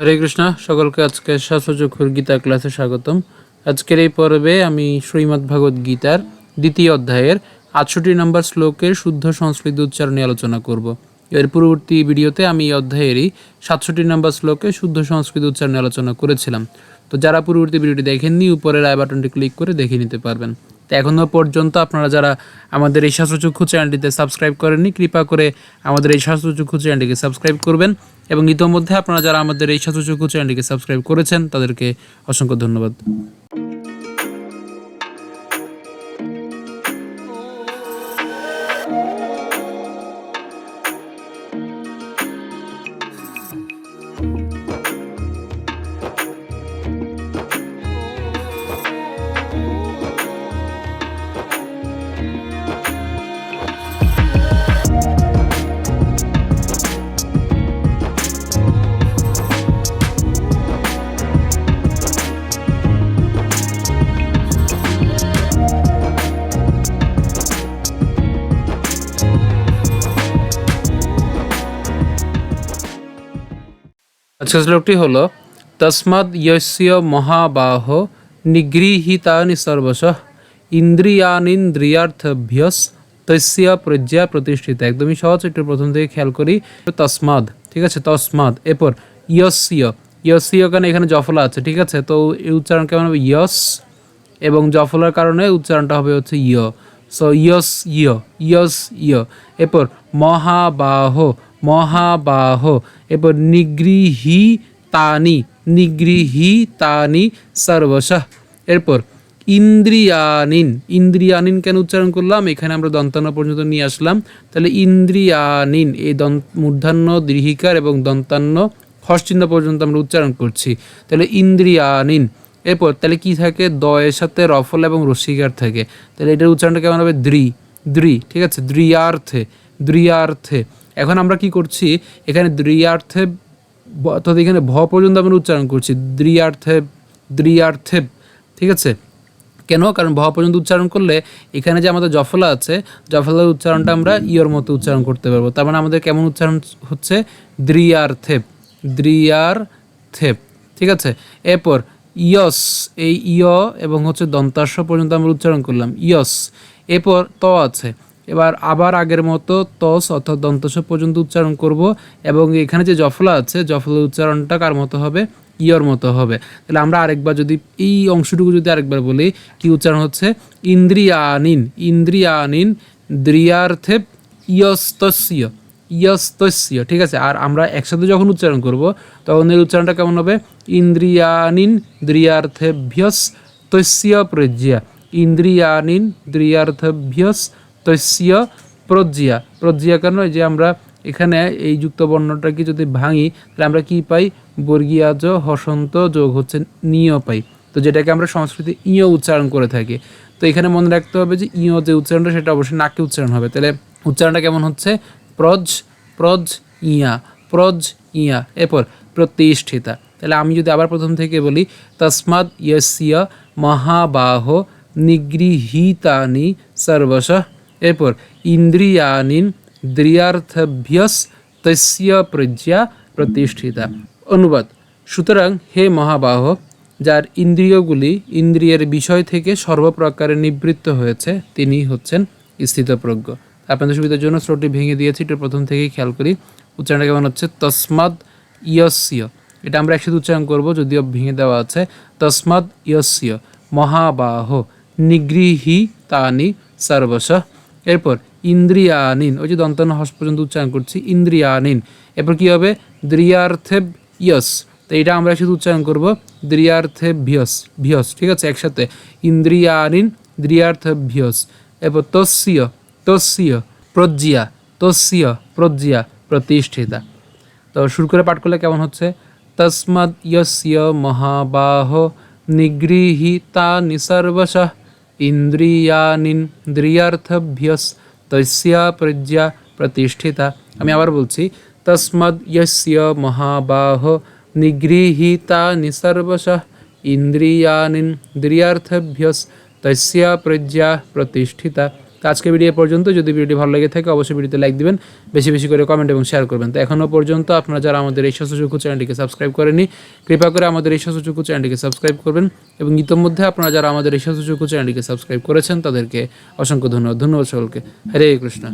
হরে কৃষ্ণ, সকলকে আজকে শাস্ত্রচক্ষুর গীতা ক্লাসে স্বাগতম। আজকের এই পর্বে আমি শ্রীমদ্ ভাগবত গীতার দ্বিতীয় অধ্যায়ের আটষট্টি নম্বর শ্লোকের শুদ্ধ সংস্কৃত উচ্চারণ আলোচনা করব। এর পূর্ববর্তী ভিডিওতে আমি এই অধ্যায়েরই সাতষট্টি নম্বর শ্লোকে শুদ্ধ সংস্কৃত উচ্চারণ আলোচনা করেছিলাম। তো যারা পূর্ববর্তী ভিডিওটি দেখেননি, উপরের আই বাটনটি ক্লিক করে দেখে নিতে পারবেন। তো এখনও পর্যন্ত আপনারা যারা আমাদের এই শাস্ত্রচক্ষু চ্যানেলটিতে সাবস্ক্রাইব করেননি, কৃপা করে আমাদের এই শাস্ত্রচক্ষু চ্যানেলটিকে সাবস্ক্রাইব করবেন এবং ইতোমধ্যে আপনারা যারা আমাদের এই শাস্ত্রচক্ষু চ্যানেলটিকে সাবস্ক্রাইব করেছেন, তাদেরকে অসংখ্য ধন্যবাদ। আজকের শ্লোকটি হলো তস্মাদ ইয়স্য মহাবাহ নিগৃহীতানি সর্বশ ইন্দ্রিয়ানিন্দ্রিয়ার্থভ্যস তস্য প্রজ্ঞা প্রতিষ্ঠিত। একদমই সহজ, একটু প্রথম থেকে খেয়াল করি তসমাদ ঠিক আছে তসমাদ এরপর ইয়স্য ইয়স্য কারণে এখানে জফলা আছে, ঠিক আছে? তো উচ্চারণ কেমন হবে? ইয়স এবং জফলার কারণে উচ্চারণটা হবে হচ্ছে ইয় সো ইয়স ইয় ইয়স ইয় এরপর, মহাবাহ। মহাবাহ। এরপর নিগৃহী তানি নিগৃহী তানি সর্বশঃ। এরপর ইন্দ্রিয়ানিন ইন্দ্রিয়ানিন কেন উচ্চারণ করলাম? এখানে আমরা দন্তান্ন পর্যন্ত নিয়ে আসলাম। তাহলে ইন্দ্রিয়ানিন এই দন্ত মূর্ধান্য দীর্ঘিকার এবং দন্তান্ন হর্ষচিহ্ন পর্যন্ত আমরা উচ্চারণ করছি। তাহলে ইন্দ্রিয়ানিন এরপর তাহলে কি থাকে? দয়ের সাথে রফল এবং রসিকার থাকে। তাহলে এটার উচ্চারণটা কেমন হবে? দ্রি দ্রি, ঠিক আছে? দ্রিয়ার্থে দ্রিয়ার্থে। এখন আমরা কি করছি? এখানে দ্রিয়ার্থে অর্থাৎ এখানে ভ পর্যন্ত আমরা উচ্চারণ করছি। দ্রিয়ার্থে দ্রিয়ার্থে, ঠিক আছে? কেন? কারণ ভ পর্যন্ত উচ্চারণ করলে এখানে যে আমাদের জফলা আছে, জফলার উচ্চারণটা আমরা ইয়র মতো উচ্চারণ করতে পারব। তার মানে আমাদের কেমন উচ্চারণ হচ্ছে? দ্রিয়ার্থেপ দ্রিয়ার্থেপ ঠিক আছে? এরপর ইয়স, এই ইয় এবং হচ্ছে দন্তাস্য পর্যন্ত আমরা উচ্চারণ করলাম। ইয়স, এরপর ত আছে। এবার আবার আগের মতো তস অর্থাৎ দন্তস পর্যন্ত উচ্চারণ করব এবং এখানে যে জফলা আছে, জফলার উচ্চারণটা কার মতো হবে? ইয়র মতো হবে। তাহলে আমরা আরেকবার যদি এই অংশটুকু যদি আরেকবার বলি, কি উচ্চারণ হচ্ছে? ইন্দ্রিয়ানিন ইন্দ্রিয়ানিন দ্রিয়ার্থে ইয়স্তস্য ইয়স্তস্য, ঠিক আছে? আর আমরা একসাথে যখন উচ্চারণ করব, তখন এর উচ্চারণটা কেমন হবে? ইন্দ্রিয়ানিন দ্রিয়ার্থেভ্যস তস্য প্রজ্ঞা ইন্দ্রিয়ানিন দ্রিয়ার্থভ্যস তস্য প্রজ্জিয়া। প্রজ্জিয়া কেন? যে আমরা এখানে এই যুক্ত বর্ণটাকে যদি ভাঙি, তাহলে আমরা কি পাই? বর্গীয়াজ হসন্ত যোগ হচ্ছে নিয় পাই। তো যেটাকে আমরা সংস্কৃতি ইয় উচ্চারণ করে থাকি। তো এখানে মনে রাখতে হবে যে ইয় যে উচ্চারণটা, সেটা অবশ্যই নাকে উচ্চারণ হবে। তাহলে উচ্চারণটা কেমন হচ্ছে? প্রজ প্রজ ইয়া প্রজ ইয়া। এরপর প্রতিষ্ঠিতা। তাহলে আমি যদি আবার প্রথম থেকে বলি তসমাদ ইয়স্য মহাবাহ নিগৃহীতানি সর্বশঃ এরপর ইন্দ্রিয়ানিন দ্রিয়ার্থভ্যস তস্য প্রজ্ঞা প্রতিষ্ঠিতা। অনুবাদ, সুতরাং হে মহাবাহ, যার ইন্দ্রিয়গুলি ইন্দ্রিয়ের বিষয় থেকে সর্বপ্রকারে নিবৃত্ত হয়েছে, তিনি হচ্ছেন স্থিতপ্রজ্ঞ। আপনাদের সুবিধার জন্য শ্লোকটি ভেঙে দিয়েছি এটা প্রথম থেকেই খেয়াল করি। উচ্চারণটা কেমন হচ্ছে? তসমাদ ইয়স্য। এটা আমরা একসাথে উচ্চারণ করব, যদিও ভেঙে দেওয়া আছে। তসমাদ ইয়স্য। মহাবাহ। নিগৃহী তানি সর্বশঃ। এরপর ইন্দ্রিয়ানিন ওই যে দন্তান্ন হস পর্যন্ত উচ্চারণ করছি ইন্দ্রিয়ানিন এরপর কী হবে? দ্রিয়ার্থে ইয়স। তো এটা আমরা শুধু উচ্চারণ করব দ্রিয়ার্থে ভিয়স ভিয়স, ঠিক আছে? একসাথে। ইন্দ্রিয়ানিন দ্রিয়ার্থে ভিয়স। এরপর তস্য তস্য প্রজ্জিয়া তস্য প্রজ্জিয়া প্রতিষ্ঠিতা। তো শুরু করে পাঠ করলে কেমন হচ্ছে? তস্মাদ ইয়স্য মহাবাহ নিগৃহীতা নিসর্বশঃ ইন্দ্রিয়ানিন্দ্রিয়ার্থভ্যস তস্য প্রজ্ঞা প্রতিষ্ঠিতা আমি আবার বলছি তস্মদ ইয়স্য মহাবাহ নিগৃহীতা নিসর্বশঃ ইন্দ্রিয়ানিন্দ্রিয়ার্থভ্যস তস্য প্রজ্ঞা প্রতিষ্ঠিতা তো আজকে ভিডিও পর্যন্ত, যদি ভিডিওটি ভালো লেগে থাকে, অবশ্যই ভিডিওতে লাইক দিবেন, বেশি বেশি করে কমেন্ট এবং শেয়ার করবেন। তো এখনও পর্যন্ত আপনারা যারা আমাদের এই শস্যচক্ষু চ্যানেলটিকে সাবস্ক্রাইব করেনি কৃপা করে আমাদের এই শস্যচক্ষু চ্যানেলটিকে সাবস্ক্রাইব করবেন এবং ইতোমধ্যে আপনারা যারা আমাদের এই শস্যচক্ষু চ্যানেলটিকে সাবস্ক্রাইব করেছেন, তাদেরকে অসংখ্য ধন্যবাদ। ধন্যবাদ সকলকে। হরে কৃষ্ণ।